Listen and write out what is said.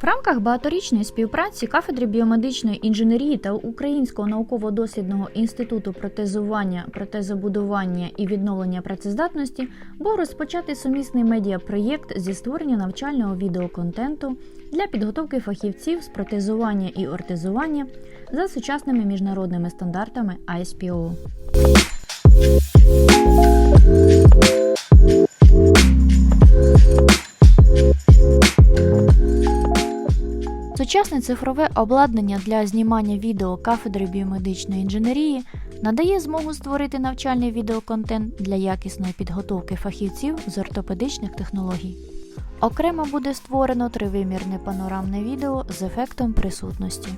В рамках багаторічної співпраці кафедри біомедичної інженерії та Українського науково-дослідного інституту протезування, протезобудування і відновлення працездатності був розпочатий сумісний медіапроєкт зі створення навчального відеоконтенту для підготовки фахівців з протезування і ортезування за сучасними міжнародними стандартами ISPO. Сучасне цифрове обладнання для знімання відео кафедри біомедичної інженерії надає змогу створити навчальний відеоконтент для якісної підготовки фахівців з ортопедичних технологій. Окремо буде створено тривимірне панорамне відео з ефектом присутності.